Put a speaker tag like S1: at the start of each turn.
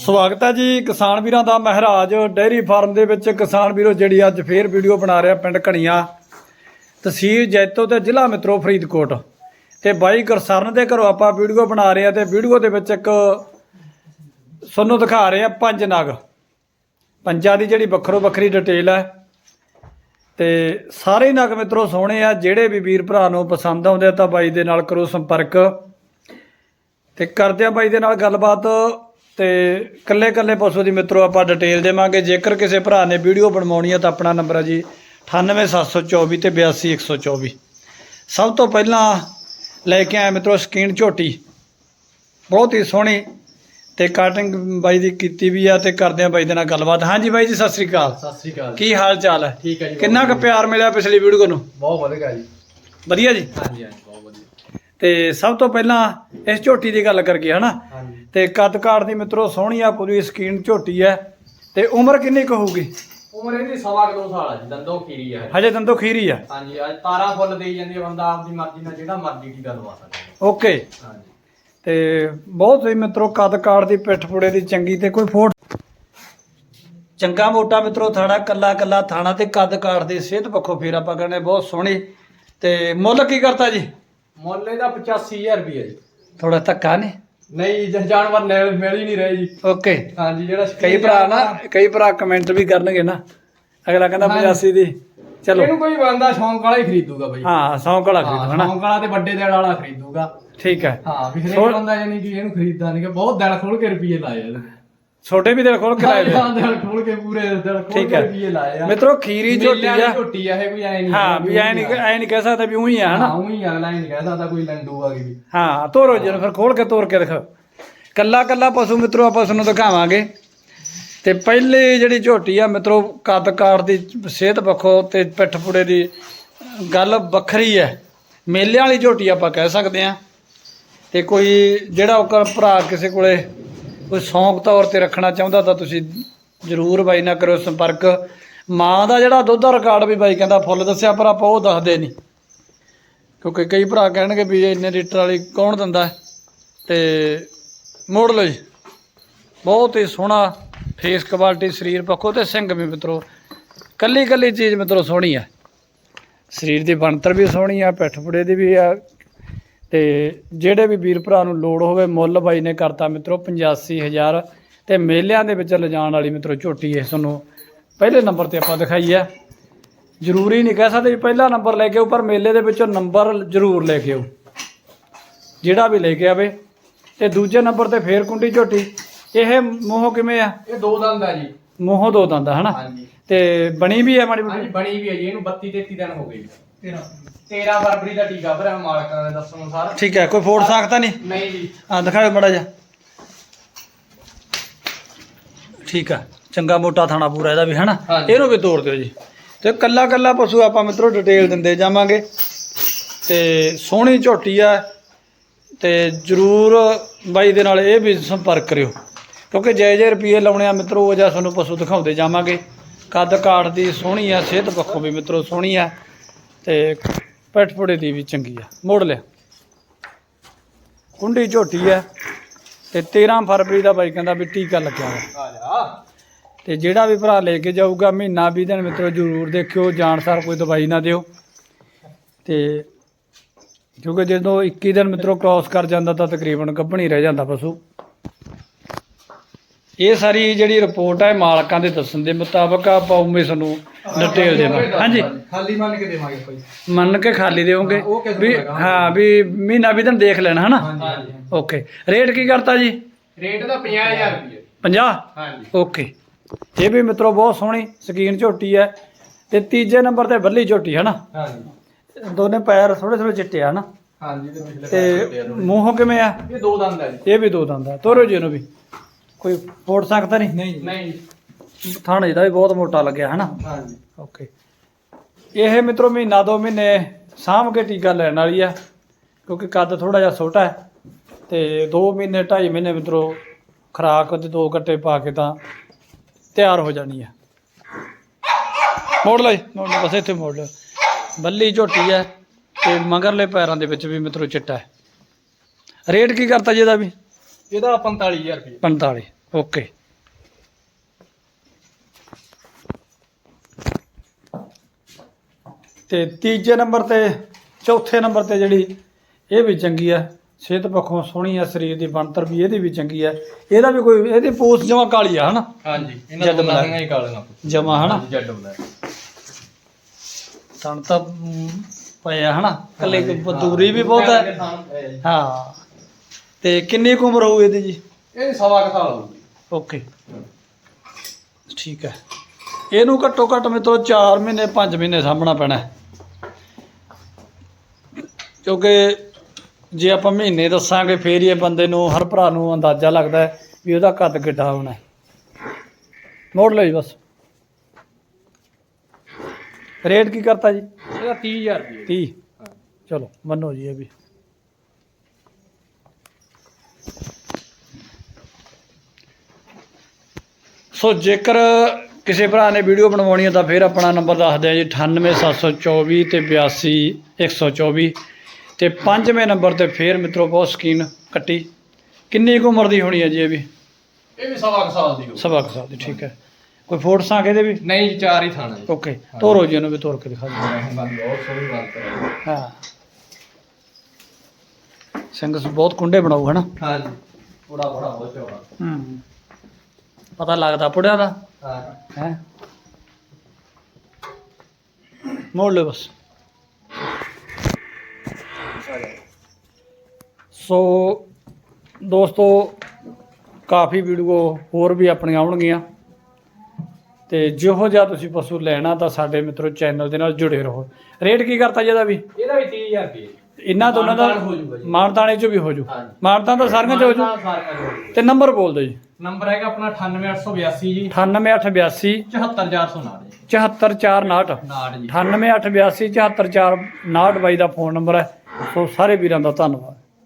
S1: ਸਵਾਗਤ ਹੈ ਜੀ ਕਿਸਾਨ ਵੀਰਾਂ ਦਾ ਮਹਾਰਾਜ ਡੇਅਰੀ ਫਾਰਮ ਦੇ ਵਿੱਚ। ਕਿਸਾਨ ਵੀਰੋ, ਜਿਹੜੀ ਅੱਜ ਫੇਰ ਵੀਡੀਓ ਬਣਾ ਰਿਹਾ ਪਿੰਡ ਘਣੀਆਂ ਤਹਿਸੀਲ ਜੈਤੋ ਤੇ ਜ਼ਿਲ੍ਹਾ ਮਿੱਤਰੋ ਫਰੀਦਕੋਟ। ਤੇ ਬਾਈ ਗੁਰਸਰਨ ਦੇ ਘਰੋਂ ਆਪਾਂ ਵੀਡੀਓ ਬਣਾ ਰਹੇ ਆ ਤੇ ਵੀਡੀਓ ਦੇ ਵਿੱਚ ਇੱਕ ਤੁਹਾਨੂੰ ਦਿਖਾ ਰਹੇ ਆ ਪੰਜ ਨਗ। ਪੰਜਾਂ ਦੀ ਜਿਹੜੀ ਵੱਖਰੋ ਵੱਖਰੀ ਡਿਟੇਲ ਹੈ। ਤੇ ਸਾਰੇ ਨਗ ਮਿੱਤਰੋ, ਸੋਹਣੇ ਆ, ਜਿਹੜੇ ਵੀ ਵੀਰ ਭਰਾ ਨੂੰ ਪਸੰਦ ਆਉਂਦੇ ਆ ਤਾਂ ਬਾਈ ਦੇ ਨਾਲ ਕਰੋ ਸੰਪਰਕ। ਤੇ ਕਰਦੇ ਆ ਬਾਈ ਦੇ ਨਾਲ ਗੱਲਬਾਤ। ਤੇ ਕੱਲੇ ਕੱਲੇ ਪਸ਼ੂ ਦੀ ਮਿੱਤਰੋ ਆਪਾਂ ਡਿਟੇਲ ਦੇਵਾਂਗੇ। ਜੇਕਰ ਕਿਸੇ ਭਰਾ ਨੇ ਵੀਡੀਓ ਬਣਵਾਉਣੀ ਹੈ ਤਾਂ ਆਪਣਾ ਨੰਬਰ ਹੈ ਜੀ 98724 ਤੇ 82124 ਸਭ ਤੋਂ ਪਹਿਲਾਂ ਲੈ ਕੇ ਆਇਆ ਮਿੱਤਰੋ ਸਕੀਨ ਝੋਟੀ। ਬਹੁਤ ਹੀ ਸੋਹਣੀ ਤੇ ਕਾਟਿੰਗ ਬਾਈ ਦੀ ਕੀਤੀ ਵੀ ਆ ਤੇ ਕਰਦੇ ਆ ਬਾਈ ਦੇ ਨਾਲ ਗੱਲਬਾਤ। ਹਾਂਜੀ ਬਾਈ ਜੀ ਸਤਿ ਸ੍ਰੀ ਅਕਾਲ।
S2: ਸਤਿ ਸ੍ਰੀ ਅਕਾਲ
S1: ਕੀ ਹਾਲ ਚਾਲ ਹੈ
S2: ਠੀਕ ਹੈ ਜੀ
S1: ਕਿੰਨਾ ਕੁ ਪਿਆਰ ਮਿਲਿਆ ਪਿਛਲੀ ਵੀਡੀਓ ਨੂੰ?
S2: ਬਹੁਤ ਵਧੀਆ ਜੀ।
S1: ਵਧੀਆ ਜੀ?
S2: ਹਾਂਜੀ ਹਾਂਜੀ ਬਹੁਤ ਵਧੀਆ।
S1: ਤੇ ਸਭ ਤੋਂ ਪਹਿਲਾਂ ਇਸ ਝੋਟੀ ਦੀ ਗੱਲ ਕਰੀਏ ਹਨਾ ਤੇ ਕੱਦ ਕਾਠ ਦੀ ਮਿੱਤਰੋ ਸੋਹਣੀ ਆ ਪੂਰੀ ਸਕੀਨ ਝੋਟੀ ਹੈ ਤੇ ਉਮਰ ਕਿੰਨੀ ਕੁ ਹੋਊਗੀ?
S2: ਉਮਰ ਇਹਦੀ ਸਵਾ ਕੁ ਦੋ ਸਾਲ ਆ ਜੀ ਦੰਦੋ ਖੀਰੀ ਆ ਇਹ।
S1: ਹਜੇ ਦੰਦੋ ਖੀਰੀ ਆ?
S2: ਹਾਂਜੀ ਅੱਜ ਤਾਰਾ ਫੁੱਲ ਦੇਈ ਜਾਂਦੀ ਹੈ ਬੰਦਾ ਆਪਦੀ ਮਰਜ਼ੀ ਨਾਲ ਜਿਹੜਾ ਮਰਜ਼ੀ ਦੀ ਗੱਲ ਵਾ ਸਕਦਾ।
S1: ਓਕੇ।
S2: ਹਾਂਜੀ।
S1: ਤੇ ਬਹੁਤ ਹੀ ਮਿੱਤਰੋ ਕੱਦ ਕਾਠ ਦੀ ਪਿੱਠ ਪੁੜੇ ਦੀ ਚੰਗੀ ਤੇ ਕੋਈ ਫੋਟ ਚੰਗਾ ਮੋਟਾ ਮਿੱਤਰੋ ਥਾਣਾ ਕੱਲਾ ਕੱਲਾ ਥਾਣਾ ਤੇ ਕੱਦ ਕਾਠ ਦੀ ਸਿਹਤ ਪੱਖੋਂ ਫੇਰ ਆਪਾਂ ਕਹਿੰਦੇ ਬਹੁਤ ਸੋਹਣੀ। ਤੇ ਮੁੱਲ ਕੀ ਕਰਤਾ ਜੀ?
S2: ਮੁੱਲ ਇਹਦਾ 85000 ਰੁਪਏ ਜੀ।
S1: ਥੋੜਾ ਧੱਕਾ ਨਹੀਂ
S2: ਨਹੀਂ ਜ- ਜਾਨਵਰ ਨੇ- ਮਿਲ ਹੀ ਨਹੀਂ ਰਹੇ ਜੀ।
S1: ਓਕੇ।
S2: ਹਾਂਜੀ ਜਿਹੜਾ
S1: ਕਈ ਭਰਾ ਨਾ ਕਈ ਭਰਾ ਕਮੈਂਟ ਵੀ ਕਰਨਗੇ ਨਾ। ਅਗਲਾ ਕਹਿੰਦਾ
S2: ਹਾਂਜੀ।
S1: 85 ਦੀ। ਚਲੋ।
S2: ਇਹਨੂੰ ਕੋਈ ਬੰਦਾ ਸ਼ੌਂਕ ਵਾਲਾ ਹੀ ਖਰੀਦੂਗਾ ਬਈ।
S1: ਹਾਂ ਸੌ ਕਲਾ
S2: ਹਾਂ
S1: ਖਰੀਦੋ ਹਨਾ
S2: ਸ਼ੌਂਕ ਵਾਲਾ ਤੇ ਵੱਡੇ ਦਿਲ ਵਾਲਾ ਖਰੀਦੂਗਾ।
S1: ਠੀਕ ਹੈ।
S2: ਹਾਂ ਵੀ ਹਰੇਕ
S1: ਸੋ-
S2: ਬੰਦਾ ਯਾਨੀ ਕਿ ਇਹਨੂੰ ਖਰੀਦਦਾ ਨਹੀਂ ਕਿ ਬਹੁਤ ਦਿਲ ਖੋਲ ਕੇ ਰੁਪਏ ਲਾਏ ਆ
S1: ਛੋਟੇ ਵੀ ਦਿਲ ਖੋਲ ਕੇ ਲਾਏ
S2: ਹਾਂ ਦਿਲ ਖੋਲ ਕੇ ਪੂਰੇ ਦਿਲ ਖੋਲ
S1: ਠੀਕ
S2: ਕੇ
S1: ਹੈ।
S2: ਰੁਪਏ ਲਾਏ ਆ।
S1: ਮਿੱਤਰੋ ਖੀਰੀ ਝੋਟੀ
S2: ਮੇਲੇ
S1: ਆ।
S2: ਝੋਟੀ ਆ ਇਹ ਕੋਈ ਐ ਨਹੀਂ
S1: ਹਾਂ ਵੀ ਐ ਨਹੀਂ ਐ ਨਹੀਂ ਕਹਿ ਸਕਦਾ ਵੀ ਉਹੀ ਆ
S2: ਹਾਂ ਉਹੀ ਅਗਲਾ ਨਹੀਂ ਕਹਿ ਸਕਦਾ ਕੋਈ ਲੰਡੂ ਆ ਗਈ। ਵੀ
S1: ਹਾਂ ਤੋਰੋ ਜੀ ਨੂੰ ਫਿਰ ਖੋਲ ਕੇ ਤੋਰ ਕੇ ਦਿਖਾਓ। ਕੱਲਾ ਕੱਲਾ ਪਸ਼ੂ ਮਿੱਤਰੋ ਆਪਾਂ ਤੁਹਾਨੂੰ ਦਿਖਾਵਾਂਗੇ। ਤੇ ਪਹਿਲੀ ਜਿਹੜੀ ਝੋਟੀ ਆ ਮਿੱਤਰੋ ਕੱਦ ਕਾਠ ਦੀ ਸਿਹਤ ਪੱਖੋਂ ਤੇ ਪਿੱਠ ਪੁੜੇ ਦੀ ਗੱਲ ਵੱਖਰੀ ਹੈ। ਮੇਲਿਆਂ ਵਾਲੀ ਝੋਟੀ ਆਪਾਂ ਕਹਿ ਸਕਦੇ ਆ ਤੇ ਕੋਈ ਜਿਹੜਾ ਉਹ ਭਰਾ ਕਿਸੇ ਕੋਲੇ ਕੋਈ ਸ਼ੌਂਕ ਤੌਰ ਤੇ ਰੱਖਣਾ ਚਾਹੁੰਦਾ ਤਾਂ ਤੁਸੀਂ ਜ਼ਰੂਰ ਬਾਈ ਨਾਲ ਕਰੋ ਸੰਪਰਕ। ਮਾਂ ਦਾ ਜਿਹੜਾ ਦੁੱਧ ਦਾ ਰਿਕਾਰਡ ਵੀ ਬਾਈ ਕਹਿੰਦਾ ਫੁੱਲ ਦੱਸਿਆ, ਪਰ ਆਪਾਂ ਉਹ ਦੱਸਦੇ ਨਹੀਂ। ਕਿਉਂਕਿ ਕਈ ਭਰਾ ਕਹਿਣਗੇ ਵੀ ਇੰਨੇ ਲੀਟਰ ਵਾਲੀ ਕੌਣ ਦਿੰਦਾ ਹੈ? ਤੇ ਮੋੜ ਲਓ ਜੀ। ਬਹੁਤ ਹੀ ਸੋਹਣਾ ਫੇਸ ਕੁਆਲਿਟੀ ਸਰੀਰ ਪੱਖੋਂ ਤੇ ਸਿੰਘ ਵੀ ਮਿੱਤਰੋ ਕੱਲੀ ਕੱਲੀ ਚੀਜ਼ ਮਿੱਤਰੋ ਸੋਹਣੀ ਆ। ਸਰੀਰ ਦੀ ਬਣਤਰ ਵੀ ਸੋਹਣੀ ਆ, ਪਿੱਠ ਪੁੜੇ ਦੀ ਵੀ ਆ ਤੇ ਜਿਹੜੇ ਵੀ ਵੀਰ ਭਰਾ ਨੂੰ ਲੋੜ ਹੋਵੇ ਮੁੱਲ ਬਾਈ ਨੇ ਕਰਤਾ ਮਿੱਤਰੋ 85000 ਤੇ ਮੇਲਿਆਂ ਦੇ ਵਿੱਚ ਲਿਜਾਣ ਵਾਲੀ ਮਿੱਤਰੋ ਝੋਟੀ ਇਹ ਤੁਹਾਨੂੰ ਪਹਿਲੇ ਨੰਬਰ ਤੇ ਆਪਾਂ ਦਿਖਾਈ ਆ ਜ਼ਰੂਰੀ ਨਹੀਂ ਕਹਿ ਸਕਦੇ ਵੀ ਪਹਿਲਾ ਨੰਬਰ ਲੈ ਕੇ ਆਓ ਪਰ ਮੇਲੇ ਦੇ ਵਿੱਚੋਂ ਨੰਬਰ ਜ਼ਰੂਰ ਲੈ ਕੇ ਆਓ। ਜਿਹੜਾ ਵੀ ਲੈ ਕੇ ਆਵੇ। ਤੇ ਦੂਜੇ ਨੰਬਰ ਤੇ ਫੇਰ ਕੁੰਡੀ ਝੋਟੀ। ਇਹ ਮੂੰਹੋਂ ਕਿਵੇਂ ਆ?
S2: ਇਹ ਦੋ ਦੰਦ ਆ ਜੀ।
S1: ਮੂੰਹੋਂ ਦੋ ਦੰਦ ਆ ਹਨਾ?
S2: ਹਾਂਜੀ।
S1: ਤੇ ਬਣੀ ਵੀ ਆ ਮਾੜੀ ਮੋਟੀ?
S2: ਬਣੀ ਵੀ ਹੈ ਜੀ ਇਹਨੂੰ 32 33 ਦਿਨ ਹੋ ਗਏ 13 13 ਫਰਵਰੀ ਦਾ ਟੀਕਾ ਭਰਿਆ ਮਾਲਕਾਂ ਦੇ ਦੱਸਣ ਅਨੁਸਾਰ।
S1: ਠੀਕ ਹੈ ਕੋਈ ਫੋੜ ਸਕਦਾ ਨਹੀਂ?
S2: ਨਹੀਂ ਜੀ।
S1: ਦਿਖਾਓ ਮੜਾ ਜਾ ਠੀਕ ਆ ਚੰਗਾ ਮੋਟਾ ਥਾਣਾ ਪੂਰਾ ਇਹਦਾ ਵੀ ਹਨਾ?
S2: ਹਾਂਜੀ।
S1: ਇਹਨੂੰ ਵੀ ਤੋੜ ਦਿਓ ਜੀ। ਤੇ ਕੱਲਾ ਕੱਲਾ ਪਸ਼ੂ ਆਪਾਂ ਮਿੱਤਰੋ ਡਿਟੇਲ ਦਿੰਦੇ ਜਾਵਾਂਗੇ। ਤੇ ਸੋਹਣੀ ਝੋਟੀ ਆ। ਤੇ ਜਰੂਰ ਬਾਈ ਦੇ ਨਾਲ ਇਹ ਵੀ ਸੰਪਰਕ ਕਰਿਓ। ਕਿਉਂਕਿ ਜੈ ਜੈ ਰੁਪਏ ਲਾਉਣੇ ਆ ਮਿੱਤਰੋ ਉਹ ਜਿਹਾ ਤੁਹਾਨੂੰ ਪਸ਼ੂ ਦਿਖਾਉਂਦੇ ਜਾਵਾਂਗੇ। ਕੱਦ ਕਾਠ ਦੀ ਸੋਹਣੀ ਆ ਸਿਹਤ ਪੱਖੋਂ ਵੀ ਮਿੱਤਰੋ ਸੋਹਣੀ ਆ। ਤੇ ਪਿੱਠ ਪੁੜੇ ਦੀ ਵੀ ਚੰਗੀ ਆ। ਮੋੜ ਲਿਆ। ਕੁੰਡੀ ਝੋਟੀ ਆ ਤੇ 13 ਫਰਵਰੀ ਦਾ ਬਾਈ ਕਹਿੰਦਾ ਵੀ ਟੀਕਾ ਲੱਗਿਆ ਹੋਇਆ।
S2: ਆ
S1: ਤੇ ਜਿਹੜਾ ਵੀ ਭਰਾ ਲੈ ਕੇ ਜਾਊਗਾ, ਮਹੀਨਾ 20 ਦਿਨ ਮਿੱਤਰੋ ਜ਼ਰੂਰ ਦੇਖਿਓ ਜਾਣਸਾਰ ਕੋਈ ਦਵਾਈ ਨਾ ਦਿਓ। ਤੇ ਕਿਉਂਕਿ ਜਦੋਂ 21 ਦਿਨ ਮਿੱਤਰੋ ਕ੍ਰਾਸ ਕਰ ਜਾਂਦਾ ਤਾਂ ਤਕਰੀਬਨ ਗੱਭਣ ਹੀ ਰਹਿ ਜਾਂਦਾ ਪਸ਼ੂ। ਇਹ ਸਾਰੀ ਜਿਹੜੀ ਰਿਪੋਰਟ ਹੈ ਮਾਲਕਾਂ ਦੇ ਦੱਸਣ ਦੇ ਮੁਤਾਬਕ ਆਪਾਂ ਉਵੇਂ ਤੁਹਾਨੂੰ ਡਿਟੇਲ ਦੇਵਾਂਗੇ। ਹਾਂਜੀ।
S2: ਖਾਲੀ ਮੰਨ ਕੇ ਦੇਵਾਂਗੇ ਭਾਈ।
S1: ਮੰਨ ਕੇ ਖਾਲੀ ਦੇਵੋਗੇ?
S2: ਉਹ ਕਿਸ ਨੂੰ
S1: ਵੀ
S2: ਲਗਾਵਾਂਗੇ?
S1: ਹਾਂ ਵੀ ਮਹੀਨਾ 20 ਦਿਨ ਦੇਖ ਲੈਣਾ ਹਨਾ?
S2: ਹਾਂਜੀ
S1: ਓਕੇ। ਰੇਟ ਕੀ ਕਰਤਾ ਜੀ?
S2: ਰੇਟ ਦਾ 50000 ਰੁਪਏ
S1: 50
S2: ਹਾਂਜੀ।
S1: ਓਕੇ। ਇਹ ਵੀ ਮਿੱਤਰੋ ਬਹੁਤ ਸੋਹਣੀ ਸਕੀਨ ਝੋਟੀ ਹੈ ਤੇ ਤੀਜੇ ਨੰਬਰ ਤੇ ਬੱਲੀ ਝੋਟੀ ਹੈ ਨਾ
S2: ਹਾਂਜੀ।
S1: ਦੋਨੇ ਪੈਰ ਥੋੜੇ ਥੋੜੇ ਚਿੱਟੇ ਆ ਨਾ
S2: ਹਾਂਜੀ ਤੇ ਪਿਛਲੇ ਪਾਸੇ
S1: ਤੇ ਮੂੰਹੋਂ ਕਿਵੇਂ ਆ?
S2: ਇਹ ਦੋ ਦੰਦ ਆ ਜੀ।
S1: ਇਹ ਵੀ ਦੋ ਦੰਦ ਆ। ਤੋਰੋ ਜੀ ਇਹਨੂੰ ਵੀ। ਕੋਈ ਫੋੜ ਸਕਦਾ ਨਹੀਂ?
S2: ਨਹੀਂ ਨਹੀਂ।
S1: ਥਾਣਾ ਇਹਦਾ ਵੀ ਬਹੁਤ ਮੋਟਾ ਲੱਗਿਆ ਹੈ ਨਾ
S2: ਹਾਂਜੀ।
S1: ਓਕੇ ਇਹ ਮਿੱਤਰੋ ਮਹੀਨਾ ਦੋ ਮਹੀਨੇ ਸਾਂਭ ਕੇ ਟੀਕਾ ਲੈਣ ਵਾਲੀ ਆ ਕਿਉਂਕਿ ਕੱਦ ਥੋੜਾ ਜਿਹਾ ਛੋਟਾ ਹੈ। ਤੇ 2 ਮਹੀਨੇ 2.5 ਮਹੀਨੇ ਮਿੱਤਰੋ ਖਰਾਕ ਤੇ ਦੋ ਕੱਟੇ ਪਾ ਕੇ ਤਾਂ ਤਿਆਰ ਹੋ ਜਾਣੀ ਆ। ਮੋੜ ਲਈ ਮੋੜ ਲਈ ਬਸ ਇੱਥੇ ਮੋੜ ਲਿਓ ਬੱਲੀ ਝੋਟੀ ਹੈ ਤੇ ਮਗਰਲੇ ਪੈਰਾਂ ਦੇ ਵਿੱਚ ਵੀ ਮਿੱਤਰੋ ਚਿੱਟਾ ਹੈ। ਰੇਟ ਕੀ ਕਰਤਾ ਜੀ ਇਹਦਾ ਵੀ?
S2: ਇਹਦਾ 45000 ਰੁਪਏ
S1: 45 ਓਕੇ ਤੇ ਤੀਜੇ ਨੰਬਰ ਤੇ ਚੌਥੇ ਨੰਬਰ ਤੇ ਜਿਹੜੀ ਇਹ ਵੀ ਚੰਗੀ ਆ ਸਿਹਤ ਪੱਖੋਂ ਸੋਹਣੀ ਆ ਸਰੀਰ ਦੀ ਬਣਤਰ ਵੀ ਇਹਦੀ ਵੀ ਚੰਗੀ ਆ। ਇਹਦਾ ਵੀ ਕੋਈ ਇਹਦੀ ਪੋਸ ਜਮਾ ਕਾਲੀ ਆ ਹਨਾ?
S2: ਹਾਂਜੀ ਇਹਨਾਂ
S1: ਜੱਡ
S2: ਦੋਨਾਂ
S1: ਬਲੈਕ।
S2: ਦੀਆਂ ਹੀ ਕਾਲੀਆਂ
S1: ਜਮਾ ਹਨਾ?
S2: ਹਾਂਜੀ, ਬਲੈਕ
S1: ਤਣ ਤਾਂ ਮ, ਪਏ ਆ ਹਨਾ? ਕੱਲੇ ਦੂਰੀ ਵੀ ਬਹੁਤ ਹੈ ਹਾਂ। ਤੇ ਕਿੰਨੀ ਕੁ ਉਮਰ ਹੋਊ ਇਹਦੀ ਜੀ?
S2: ਇਹ ਸਵਾ ਕੁ ਸਾਲ
S1: ਓਕੇ। ਠੀਕ ਹੈ। ਇਹਨੂੰ ਘੱਟੋ ਘੱਟ ਮਿੱਤਰੋ 4 ਮਹੀਨੇ 5 ਮਹੀਨੇ ਸਾਂਭਣਾ ਪੈਣਾ। ਹੈ। ਕਿਉਂਕਿ ਜੇ ਆਪਾਂ ਮਹੀਨੇ ਦੱਸਾਂਗੇ ਫੇਰ ਹੀ ਇਹ ਬੰਦੇ ਨੂੰ ਹਰ ਭਰਾ ਨੂੰ ਅੰਦਾਜ਼ਾ ਲੱਗਦਾ ਹੈ ਵੀ ਉਹਦਾ ਕੱਦ ਕਿੱਡਾ ਹੋਣਾ ਹੈ। ਮੋੜ ਲਓ ਜੀ ਬਸ। ਰੇਟ ਕੀ ਕਰਤਾ ਜੀ?
S2: ਇਹਦਾ 30000 ਰੁਪਏ।
S1: 30 ਚਲੋ ਮੰਨੋ ਜੀ ਇਹ ਵੀ। ਸੋ ਜੇਕਰ ਕਿਸੇ ਭਰਾ ਨੇ ਵੀਡੀਓ ਬਣਵਾਉਣੀ ਹੈ ਤਾਂ ਫਿਰ ਆਪਣਾ ਨੰਬਰ ਦੱਸ ਦਿਓ ਜੀ 98724 ਤੇ 82124 ਤੇ ਪੰਜਵੇਂ ਨੰਬਰ ਤੇ ਫਿਰ ਮਿੱਤਰੋ ਬਹੁਤ ਸਕੀਨ ਕੱਟੀ। ਕਿੰਨੀ ਕੁ ਉਮਰ ਦੀ ਹੋਣੀ ਹੈ ਜੀ ਇਹ ਵੀ?
S2: ਇਹ ਵੀ ਸਵਾ ਕੁ ਸਾਲ ਦੀ ਹੋਊ
S1: ਸਵਾ ਕੁ ਸਾਲ ਦੀ ਠੀਕ ਹੈ। ਕੋਈ ਫੋਟੋਸਾਂ ਇਹਦੇ ਵੀ?
S2: ਨਹੀਂ ਚਾਰ ਹੀ ਥਾਣਾ ਜੀ
S1: ਓਕੇ ਤੋਰੋ ਜੀ ਇਹਨੂੰ ਵੀ ਤੋਰ ਕੇ ਦਿਖਾ ਦਿਓ।
S2: ਬਹੁਤ ਸੋਹਣੀ ਬਾਤ ਕਰਾਂਗੇ
S1: ਹਾਂ। ਸਿੰਘ ਬਹੁਤ ਕੁੰਡੇ ਬਣਾਉ ਹਨਾ
S2: ਹਾਂਜੀ। ਥੋੜਾ ਬੜਾ ਬਹੁਤ ਚੌੜਾ
S1: ਹੂੰ। ਪਤਾ ਲੱਗਦਾ ਪੁੜਿਆ ਦਾ?
S2: ਹਾਂ।
S1: ਹੈ? ਮੋੜ ਲੈ ਬਸ। ਸੋ ਦੋਸਤੋ ਕਾਫੀ ਵੀਡੀਓ ਹੋਰ ਵੀ ਆਪਣੀਆਂ ਆਉਣਗੀਆਂ। ਤੇ ਜਿਹੋ ਜਿਹਾ ਤੁਸੀਂ ਪਸ਼ੂ ਲੈਣਾ ਤਾਂ ਸਾਡੇ ਮਿੱਤਰੋ ਚੈਨਲ ਦੇ ਨਾਲ ਜੁੜੇ ਰਹੋ। ਰੇਟ ਕੀ ਕਰਤਾ ਜਿਹਦਾ ਵੀ?
S2: ਇਹਦਾ ਵੀ 30000 ਰੁਪਏ
S1: ਇਹਨਾਂ ਦੋਨਾਂ ਦਾ
S2: ਮਾਨਤਾਨ ਹੋ ਜਾਊਗਾ ਜੀ।
S1: ਮਾਨਤਾਣੇ ਚੋਂ ਵੀ ਹੋ ਜੂ।
S2: ਹਾਂਜੀ।
S1: ਮਾਨਤਾਨ ਤਾਂ
S2: ਸਾਰੀਆਂ ਚ ਹੋ ਜੂ।
S1: ਤੇ ਨੰਬਰ ਬੋਲ ਦਿਓ ਜੀ।
S2: ਨੰਬਰ ਹੈਗਾ ਆਪਣਾ 98882 ਜੀ।
S1: 98882
S2: 74409 ਜੀ।
S1: 74459
S2: ਨਾੜ ਜੀ।
S1: 98882 74459 ਬਾਈ ਦਾ ਫੋਨ ਨੰਬਰ ਹੈ। ਸੋ ਸਾਰੇ ਵੀਰਾਂ ਦਾ ਧੰਨਵਾਦ।